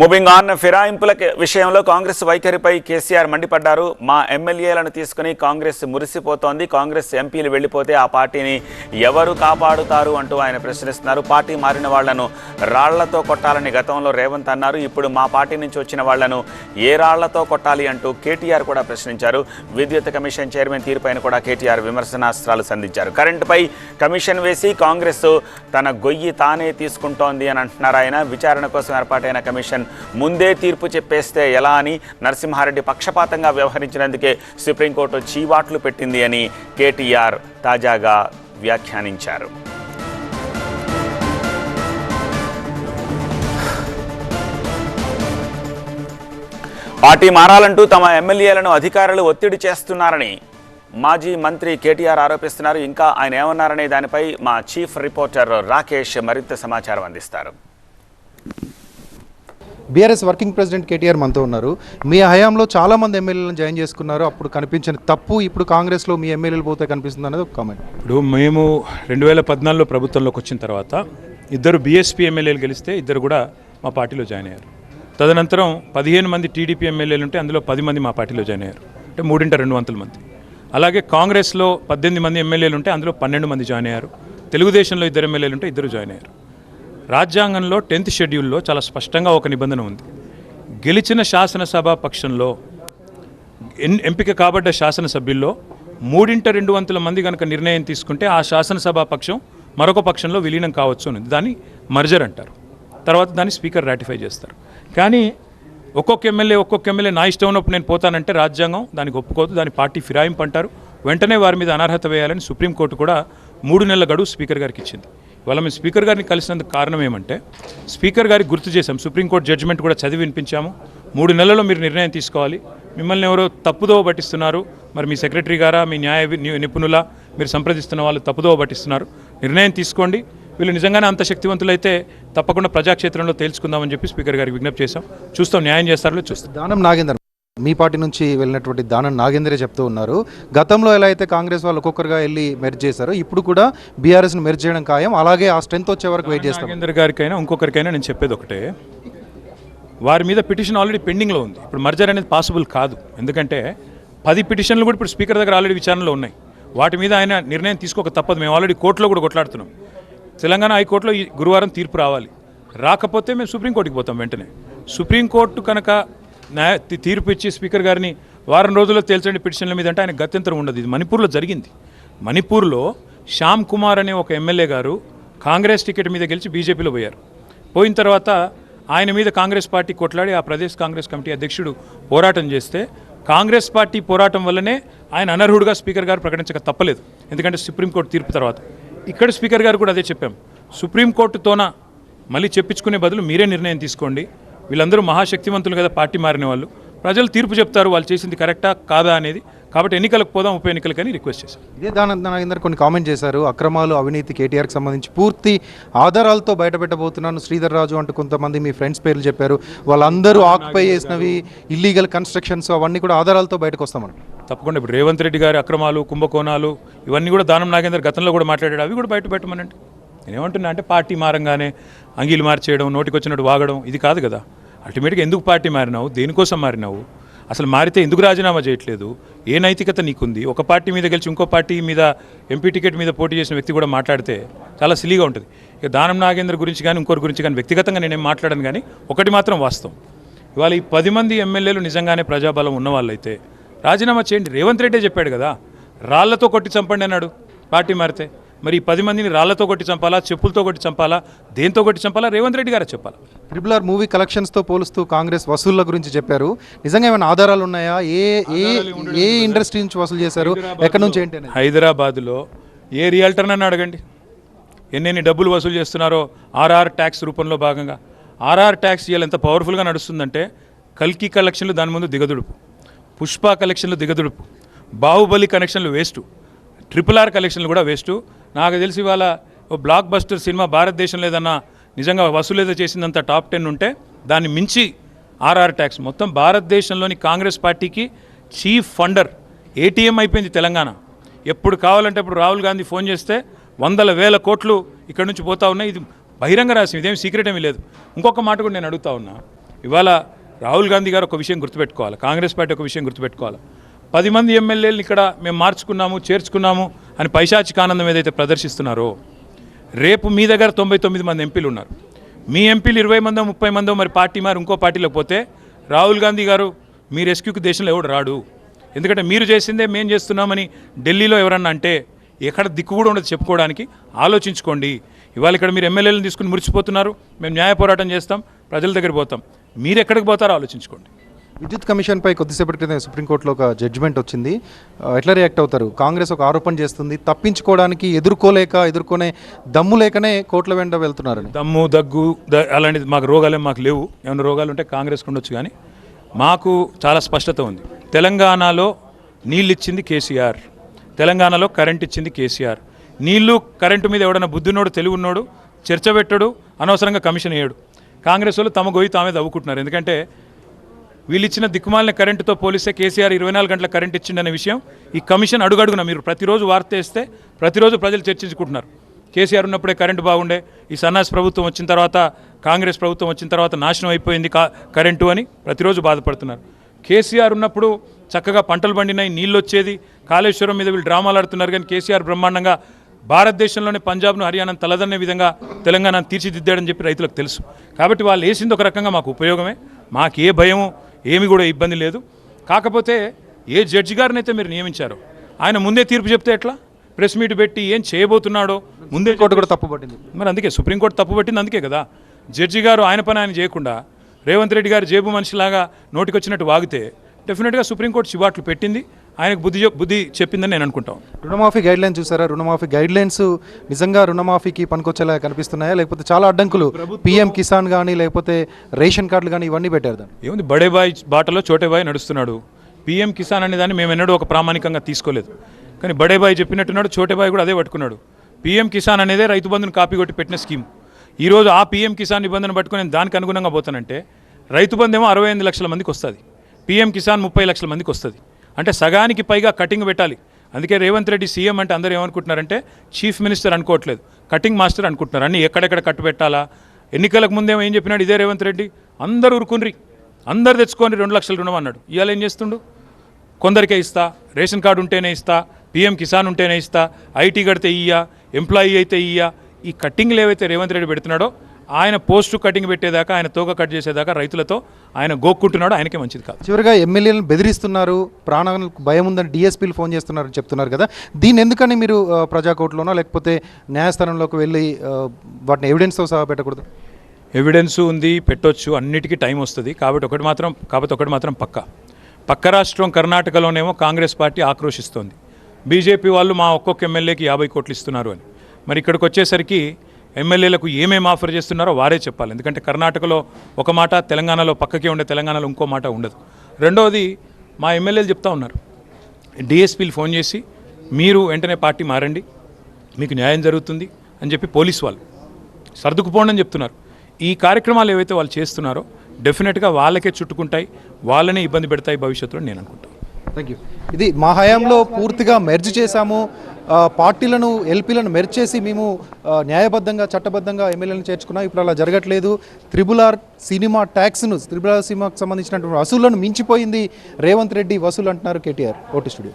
Moving on ఫిరాయింపుల విషయంలో కాంగ్రెస్ వైఖరిపై కేసీఆర్ మండిపడ్డారు. మా ఎమ్మెల్యేలను తీసుకుని కాంగ్రెస్ మురిసిపోతోంది. కాంగ్రెస్ ఎంపీలు వెళ్ళిపోతే ఆ పార్టీని ఎవరు కాపాడుతారు అంటూ ఆయన ప్రశ్నిస్తున్నారు. పార్టీ మారిన వాళ్ళను రాళ్ళతో కొట్టాలని గతంలో రేవంత్ అన్నారు. ఇప్పుడు మా పార్టీ నుంచి వచ్చిన వాళ్ళను ఏ రాళ్ళతో కొట్టాలి అంటూ కేటీఆర్ కూడా ప్రశ్నించారు. విద్యుత్ కమిషన్ చైర్మన్ తీరుపైన కూడా కేటీఆర్ విమర్శనాస్త్రాలు సంధించారు. కరెంటుపై కమిషన్ వేసి కాంగ్రెస్ తన గొయ్యి తానే తీసుకుంటోంది అని అంటున్నారు ఆయన. విచారణ కోసం ఏర్పాటైన కమిషన్ ముందే తీర్పు చెప్పేస్తే ఎలా అని నరసింహారెడ్డి పక్షపాతంగా వ్యవహరించినందుకే సుప్రీంకోర్టు చీవాట్లు పెట్టింది అని కేటీఆర్ తాజాగా వ్యాఖ్యానించారు. పార్టీ మారాలంటూ తమ ఎమ్మెల్యేలను అధికారులు ఒత్తిడి చేస్తున్నారని మాజీ మంత్రి కేటీఆర్ ఆరోపిస్తున్నారు. ఇంకా ఆయన ఏమన్నారనే దానిపై మా చీఫ్ రిపోర్టర్ రాకేష్ మరింత సమాచారం అందిస్తారు. బీఆర్ఎస్ వర్కింగ్ ప్రెసిడెంట్ కేటీఆర్ మనతో ఉన్నారు. మీ హయాంలో చాలా మంది ఎమ్మెల్యేలను జాయిన్ చేసుకున్నారు. అప్పుడు కనిపించిన తప్పు ఇప్పుడు కాంగ్రెస్లో మీ ఎమ్మెల్యేలు పోతే కనిపిస్తుంది అనేది ఒక కామెంట్ ఇప్పుడు మేము రెండు వేల పద్నాలుగులో ప్రభుత్వంలోకి వచ్చిన తర్వాత ఇద్దరు బీఎస్పీ ఎమ్మెల్యేలు గెలిస్తే ఇద్దరు కూడా మా పార్టీలో జాయిన్ అయ్యారు. తదనంతరం పదిహేను మంది టీడీపీ ఎమ్మెల్యేలు ఉంటే అందులో పది మంది మా పార్టీలో జాయిన్ అయ్యారు. అంటే మూడింట రెండు వందల మంది. అలాగే కాంగ్రెస్లో పద్దెనిమిది మంది ఎమ్మెల్యేలు ఉంటే అందులో పన్నెండు మంది జాయిన్ అయ్యారు. తెలుగుదేశంలో ఇద్దరు ఎమ్మెల్యేలు ఉంటే ఇద్దరు జాయిన్ అయ్యారు. రాజ్యాంగంలో టెన్త్ షెడ్యూల్లో చాలా స్పష్టంగా ఒక నిబంధన ఉంది. గెలిచిన శాసనసభ పక్షంలో ఎన్- ఎంపిక కాబడ్డ శాసనసభ్యుల్లో మూడింట రెండు వంతుల మంది కనుక నిర్ణయం తీసుకుంటే ఆ శాసనసభ పక్షం మరొక పక్షంలో విలీనం కావచ్చు అని దాన్ని మర్జర్ అంటారు. తర్వాత దాన్ని స్పీకర్ రాటిఫై చేస్తారు. కానీ ఒక్కొక్క ఎమ్మెల్యే ఒక్కొక్క ఎమ్మెల్యే నా ఇష్టం ఉన్నప్పుడు నేను పోతానంటే రాజ్యాంగం దానికి ఒప్పుకోదు దాని పార్టీ ఫిరాయింపు అంటారు. వెంటనే వారి మీద అనర్హత వేయాలని సుప్రీంకోర్టు కూడా మూడు నెలల గడువు స్పీకర్ గారికి ఇచ్చింది. ఇవాళ మేము స్పీకర్ గారిని కలిసినందుకు కారణం ఏమంటే స్పీకర్ గారికి గుర్తు చేశాం. సుప్రీంకోర్టు జడ్జిమెంట్ కూడా చదివి వినిపించాము. మూడు నెలల్లో మీరు నిర్ణయం తీసుకోవాలి. మిమ్మల్ని ఎవరో తప్పుదోవ పట్టిస్తున్నారు. మరి మీ సెక్రటరీ గారా మీ న్యాయ నిపుణుల మీరు సంప్రదిస్తున్న వాళ్ళు తప్పుదోవ పట్టిస్తున్నారు. నిర్ణయం తీసుకోండి. వీళ్ళు నిజంగానే అంత శక్తివంతులైతే తప్పకుండా ప్రజాక్షేత్రంలో తేల్చుకుందామని చెప్పి స్పీకర్ గారికి విజ్ఞప్తి చేశాం. చూస్తాం న్యాయం చేస్తారో చూస్తాం. దానం నాగేందర్ మీ పార్టీ నుంచి వెళ్ళినటువంటి దానం నాగేంద్రే చెప్తూ ఉన్నారు. గతంలో ఎలా అయితే కాంగ్రెస్ వాళ్ళు ఒక్కొక్కరుగా వెళ్ళి మెర్జ్ చేశారో ఇప్పుడు కూడా బీఆర్ఎస్ని మెర్జ్ చేయడం ఖాయం. అలాగే ఆ స్ట్రెంత్ వచ్చే వరకు వెయిట్ చేస్తాం. నాగేంద్ర గారికైనా ఇంకొకరికైనా నేను చెప్పేది ఒకటే. వారి మీద పిటిషన్ ఆల్రెడీ పెండింగ్లో ఉంది. ఇప్పుడు మర్జర్ అనేది పాసిబుల్ కాదు. ఎందుకంటే పది పిటిషన్లు కూడా ఇప్పుడు స్పీకర్ దగ్గర ఆల్రెడీ విచారణలో ఉన్నాయి. వాటి మీద ఆయన నిర్ణయం తీసుకోక తప్పదు. మేము ఆల్రెడీ కోర్టులో కూడా కొట్లాడుతున్నాం. తెలంగాణ హైకోర్టులో ఈ గురువారం తీర్పు రావాలి. రాకపోతే మేము సుప్రీంకోర్టుకి పోతాం వెంటనే. సుప్రీంకోర్టు కనుక న్యాయ తీర్పు ఇచ్చి స్పీకర్ గారిని వారం రోజుల్లో తేల్చండి పిటిషన్ల మీద అంటే ఆయన గత్యంతరం ఉండదు. ఇది మణిపూర్లో జరిగింది. మణిపూర్లో శ్యామ్ కుమార్ అనే ఒక ఎమ్మెల్యే గారు కాంగ్రెస్ టికెట్ మీద గెలిచి బీజేపీలో పోయారు. పోయిన తర్వాత ఆయన మీద కాంగ్రెస్ పార్టీ కొట్లాడి ఆ ప్రదేశ్ కాంగ్రెస్ కమిటీ అధ్యక్షుడు పోరాటం చేస్తే కాంగ్రెస్ పార్టీ పోరాటం వల్లనే ఆయన అనర్హుడుగా స్పీకర్ గారు ప్రకటించక తప్పలేదు. ఎందుకంటే సుప్రీంకోర్టు తీర్పు తర్వాత. ఇక్కడ స్పీకర్ గారు కూడా అదే చెప్పాం. సుప్రీంకోర్టుతోన మళ్ళీ చెప్పించుకునే బదులు మీరే నిర్ణయం తీసుకోండి. వీళ్ళందరూ మహాశక్తివంతులు కదా పార్టీ మారిన వాళ్ళు. ప్రజలు తీర్పు చెప్తారు వాళ్ళు చేసింది కరెక్టా కాదా అనేది. కాబట్టి ఎన్నికలకు పోదాం ఉప ఎన్నికలకని రిక్వెస్ట్ చేశారు. ఇదే దానం నాగేందర్ కొన్ని కామెంట్ చేశారు. అక్రమాలు అవినీతి కేటీఆర్కి సంబంధించి పూర్తి ఆధారాలతో బయటపెట్టబోతున్నాను. శ్రీధర్ రాజు అంటూ కొంతమంది మీ ఫ్రెండ్స్ పేర్లు చెప్పారు. వాళ్ళందరూ ఆక్యుపై చేసినవి ఇల్లీగల్ కన్స్ట్రక్షన్స్ అవన్నీ కూడా ఆధారాలతో బయటకు వస్తామని తప్పకుండా ఇప్పుడు రేవంత్ రెడ్డి గారి అక్రమాలు కుంభకోణాలు ఇవన్నీ కూడా దానం నాగేందర్ గతంలో కూడా మాట్లాడాడు. అవి కూడా బయట పెట్టమనండి. నేనేమంటున్నా అంటే పార్టీ మారంగానే అంగీలు మార్చేయడం నోటికి వచ్చినట్టు వాగడం ఇది కాదు కదా. అల్టిమేట్గా ఎందుకు పార్టీ మారినావు? దేనికోసం మారినావు? అసలు మారితే ఎందుకు రాజీనామా చేయట్లేదు? ఏ నైతికత నీకుంది? ఒక పార్టీ మీద గెలిచి ఇంకో పార్టీ మీద ఎంపీ టికెట్ మీద పోటీ చేసిన వ్యక్తి కూడా మాట్లాడితే చాలా సిలీగా ఉంటుంది. ఇక దానం నాగేంద్ర గురించి కానీ ఇంకోరి గురించి కానీ వ్యక్తిగతంగా నేనేం మాట్లాడను కానీ ఒకటి మాత్రం వాస్తవం. ఇవాళ ఈ పది మంది ఎమ్మెల్యేలు నిజంగానే ప్రజాబలం ఉన్న వాళ్ళైతే రాజీనామా చేయండి. రేవంత్ రెడ్డే చెప్పాడు కదా రాళ్ళతో కొట్టి చంపండి అన్నాడు. పార్టీ మారితే మరి పది మందిని రాళ్ళతో కొట్టి చంపాలా చెప్పులతో కొట్టి చంపాలా దేంతో కొట్టి చంపాలా? రేవంత్ రెడ్డి గారే చెప్పాలా? ట్రిపుల్ ఆర్ మూవీ కలెక్షన్స్తో పోలుస్తూ కాంగ్రెస్ వసూళ్ళ గురించి చెప్పారు. నిజంగా ఏమైనా ఆధారాలు ఉన్నాయా? ఏ ఏ ఏ ఇండస్ట్రీ నుంచి వసూలు చేశారు? ఎక్కడి నుంచి ఏంటి హైదరాబాద్లో ఏ రియల్టర్నని అడగండి. ఎన్నెన్ని డబ్బులు వసూలు చేస్తున్నారో ఆర్ఆర్ ట్యాక్స్ రూపంలో భాగంగా. ఆర్ఆర్ ట్యాక్స్ ఇవాళ ఎంత పవర్ఫుల్గా నడుస్తుందంటే కల్కి కలెక్షన్లు దాని ముందు దిగదుడుపు. పుష్ప కలెక్షన్లు దిగదుడుపు. బాహుబలి కనెక్షన్లు వేస్టు ట్రిపుల్ ఆర్ కలెక్షన్లు కూడా వేస్టు నాకు తెలిసి ఇవాళ ఓ బ్లాక్ బస్టర్ సినిమా భారతదేశంలో ఏదన్నా నిజంగా వసూలు ఏదో చేసిందంత టాప్ టెన్ ఉంటే దాన్ని మించి ఆర్ఆర్ ట్యాక్స్ మొత్తం భారతదేశంలోని కాంగ్రెస్ పార్టీకి చీఫ్ ఫండర్ ఏటీఎం అయిపోయింది తెలంగాణ. ఎప్పుడు కావాలంటే అప్పుడు రాహుల్ గాంధీ ఫోన్ చేస్తే వందల వేల కోట్లు ఇక్కడ నుంచి పోతా ఉన్నాయి. ఇది బహిరంగ రహస్యం ఇదేం సీక్రెట్ ఏమీ లేదు. ఇంకొక మాట కూడా నేను అడుగుతా ఉన్నా. ఇవాళ రాహుల్ గాంధీ గారు ఒక విషయం గుర్తుపెట్టుకోవాలి. కాంగ్రెస్ పార్టీ ఒక విషయం గుర్తుపెట్టుకోవాలి. పది మంది ఎమ్మెల్యేలు ఇక్కడ మేము మార్చుకున్నాము చేర్చుకున్నాము అని పైశాచికానందం ఏదైతే ప్రదర్శిస్తున్నారో రేపు మీ దగ్గర తొంభై తొమ్మిది మంది ఎంపీలు ఉన్నారు. మీ ఎంపీలు ఇరవై మందో ముప్పై మందో మరి పార్టీ మరి ఇంకో పార్టీలోకి పోతే రాహుల్ గాంధీ గారు మీ రెస్క్యూకి దేశంలో ఎవడు రాడు? ఎందుకంటే మీరు చేసిందే మేము చేస్తున్నామని ఢిల్లీలో ఎవరన్నా అంటే ఎక్కడ దిక్కు కూడా ఉండదు చెప్పుకోవడానికి. ఆలోచించుకోండి. ఇవాళ ఇక్కడ మీరు ఎమ్మెల్యేలను తీసుకుని మురిచిపోతున్నారు మేము న్యాయ పోరాటం చేస్తాం ప్రజల దగ్గర పోతాం. మీరు ఎక్కడికి పోతారో ఆలోచించుకోండి. విద్యుత్ కమిషన్పై కొద్దిసేపటి క్రితం సుప్రీంకోర్టులో ఒక జడ్జిమెంట్ వచ్చింది. ఎట్లా రియాక్ట్ అవుతారు? కాంగ్రెస్ ఒక ఆరోపణ చేస్తుంది. తప్పించుకోవడానికి ఎదుర్కోలేక ఎదుర్కొనే దమ్ము లేకనే కోట్ల వెంట వెళ్తున్నారని. దమ్ము దగ్గు ద అలాంటిది మాకు రోగాలు మాకు లేవు. ఏమైనా రోగాలు ఉంటే కాంగ్రెస్కి ఉండొచ్చు కానీ మాకు చాలా స్పష్టత ఉంది. తెలంగాణలో నీళ్ళు ఇచ్చింది కేసీఆర్. తెలంగాణలో కరెంట్ ఇచ్చింది కేసీఆర్. నీళ్ళు కరెంటు మీద ఎవడన్నా బుద్ధినోడు తెలివున్నోడు చర్చ పెట్టడు అనవసరంగా కమిషన్ వేయడు. కాంగ్రెస్ వాళ్ళు తమ గొయ్యి తామే తవ్వుకుంటున్నారు. ఎందుకంటే వీళ్ళు ఇచ్చిన దిక్కుమాలిన కరెంటుతో పోలిస్తే కేసీఆర్ ఇరవై నాలుగు గంటల కరెంట్ ఇచ్చిండనే విషయం. ఈ కమిషన్ అడుగడుగున మీరు ప్రతిరోజు వార్త వేస్తే ప్రతిరోజు ప్రజలు చర్చించుకుంటున్నారు. కేసీఆర్ ఉన్నప్పుడే కరెంటు బాగుండే. ఈ సన్నాసి ప్రభుత్వం వచ్చిన తర్వాత కాంగ్రెస్ ప్రభుత్వం వచ్చిన తర్వాత నాశనం అయిపోయింది కా కరెంటు అని ప్రతిరోజు బాధపడుతున్నారు. కేసీఆర్ ఉన్నప్పుడు చక్కగా పంటలు పండినాయి నీళ్ళు వచ్చేది. కాళేశ్వరం మీద వీళ్ళు డ్రామాలు ఆడుతున్నారు కానీ కేసీఆర్ బ్రహ్మాండంగా భారతదేశంలోనే పంజాబ్ను హర్యానాను తలదన్నే విధంగా తెలంగాణను తీర్చిదిద్దాడని చెప్పి రైతులకు తెలుసు. కాబట్టి వాళ్ళు వేసింది ఒక రకంగా మాకు ఉపయోగమే. మాకు ఏ భయము? ఏమి కూడా ఇబ్బంది లేదు. కాకపోతే ఏ జడ్జి గారిని అయితే మీరు నియమించారో ఆయన ముందే తీర్పు చెప్తే ఎట్లా? ప్రెస్ మీట్ పెట్టి ఏం చేయబోతున్నాడో ముందే కోర్టు కూడా తప్పుపట్టింది మరి అందుకే సుప్రీంకోర్టు తప్పు పట్టింది అందుకే కదా. జడ్జి గారు ఆయన పని ఆయన చేయకుండా రేవంత్ రెడ్డి గారు జేబు మనిషిలాగా నోటికొచ్చినట్టు వాగితే డెఫినెట్గా సుప్రీంకోర్టు చివాట్లు పెట్టింది. ఆయనకు బుద్ధి బుద్ధి చెప్పిందని నేను అనుకుంటాను రుణమాఫీ గైడ్ లైన్స్ చూసారా? రుణమాఫీ గైడ్ లైన్స్ నిజంగా రుణమాఫీకి పనికొచ్చేలా కనిపిస్తున్నాయా? లేకపోతే చాలా అడ్డంకులు. పిఎం కిసాన్ కానీ లేకపోతే రేషన్ కార్డులు కానీ ఇవన్నీ పెట్టారు దాన్ని ఏముంది? బడే బాయ్ బాటలో చోటే బాయ్ నడుస్తున్నాడు. పీఎం కిసాన్ అనే దాన్ని మేము ఎన్నడూ ఒక ప్రామాణికంగా తీసుకోలేదు. కానీ బడే బాయ్ చెప్పినట్టున్నాడు చోటే బాయ్ కూడా అదే పట్టుకున్నాడు. పీఎం కిసాన్ అనేదే రైతు బంధుని కాపీ కొట్టి పెట్టిన స్కీమ్. ఈరోజు ఆ పీఎం కిసాన్ నిబంధన పట్టుకొని నేను దానికి అనుగుణంగా పోతానంటే రైతు బంధు ఏమో అరవై ఎనిమిది లక్షల మందికి వస్తుంది. పీఎం కిసాన్ ముప్పై లక్షల మందికి వస్తుంది. అంటే సగానికి పైగా కటింగ్ పెట్టాలి. అందుకే రేవంత్ రెడ్డి సీఎం అంటే అందరూ ఏమనుకుంటున్నారంటే చీఫ్ మినిస్టర్ అనుకోవట్లేదు. కటింగ్ మాస్టర్ అనుకుంటున్నారు. అన్ని ఎక్కడెక్కడ కట్టు పెట్టాలా? ఎన్నికలకు ముందేమో ఏం చెప్పినాడు ఇదే రేవంత్ రెడ్డి? అందరూ ఉరుకున్రి అందరు తెచ్చుకొని రెండు లక్షల రుణం అన్నాడు. ఇవాళ ఏం చేస్తుండు? కొందరికే ఇస్తా రేషన్ కార్డు ఉంటేనే ఇస్తా పీఎం కిసాన్ ఉంటేనే ఇస్తా ఐటీ కడితే ఇయ్యా ఎంప్లాయీ అయితే ఇయ్యా. ఈ కట్టింగ్లు ఏవైతే రేవంత్ రెడ్డి పెడుతున్నాడో ఆయన పోస్టు కటింగ్ పెట్టేదాకా ఆయన తోక కట్ చేసేదాకా రైతులతో ఆయన గోక్కుంటున్నాడు ఆయనకే మంచిది కాదు. చివరిగా ఎమ్మెల్యేలను బెదిరిస్తున్నారు ప్రాణాలకు భయం ఉందని డిఎస్పీలు ఫోన్ చేస్తున్నారు చెప్తున్నారు కదా. దీన్ని ఎందుకని మీరు ప్రజాకోర్టులోనో లేకపోతే న్యాయస్థానంలోకి వెళ్ళి వాటిని ఎవిడెన్స్తో సహా పెట్టకూడదు? ఎవిడెన్స్ ఉంది పెట్టొచ్చు అన్నిటికీ టైం వస్తుంది. కాబట్టి ఒకటి మాత్రం కాకపోతే ఒకటి మాత్రం పక్క. పక్క రాష్ట్రం కర్ణాటకలోనేమో కాంగ్రెస్ పార్టీ ఆక్రోషిస్తోంది బీజేపీ వాళ్ళు మా ఒక్కొక్క ఎమ్మెల్యేకి యాభై కోట్లు ఇస్తున్నారు అని. మరి ఇక్కడికి వచ్చేసరికి ఎమ్మెల్యేలకు ఏమేమి ఆఫర్ చేస్తున్నారో వారే చెప్పాలి. ఎందుకంటే కర్ణాటకలో ఒక మాట తెలంగాణలో పక్కకే ఉండే తెలంగాణలో ఇంకో మాట ఉండదు. రెండవది మా ఎమ్మెల్యేలు చెప్తా ఉన్నారు. డిఎస్పీలు ఫోన్ చేసి మీరు వెంటనే పార్టీ మారండి మీకు న్యాయం జరుగుతుంది అని చెప్పి పోలీస్ వాళ్ళు సర్దుకుపోండి అని చెప్తున్నారు. ఈ కార్యక్రమాలు ఏవైతే వాళ్ళు చేస్తున్నారో డెఫినెట్గా వాళ్ళకే చుట్టుకుంటాయి వాళ్ళనే ఇబ్బంది పెడతాయి భవిష్యత్తులో నేను అనుకుంటాను థ్యాంక్ యూ ఇది మా హయాంలో పూర్తిగా మెర్జ్ చేశాము. పార్టీలను ఎల్పీలను మెర్జ్ చేసి మేము న్యాయబద్ధంగా చట్టబద్ధంగా ఎమ్మెల్యేలను చేర్చుకున్నాం ఇప్పుడు అలా జరగట్లేదు. త్రిబుల్ ఆర్ సినిమా ట్యాక్స్ను త్రిబుల్ ఆర్ సినిమాకు సంబంధించినటువంటి వసూళ్ళను మించిపోయింది రేవంత్ రెడ్డి వసూలు అంటున్నారు కేటీఆర్ ఓటు స్టూడియో.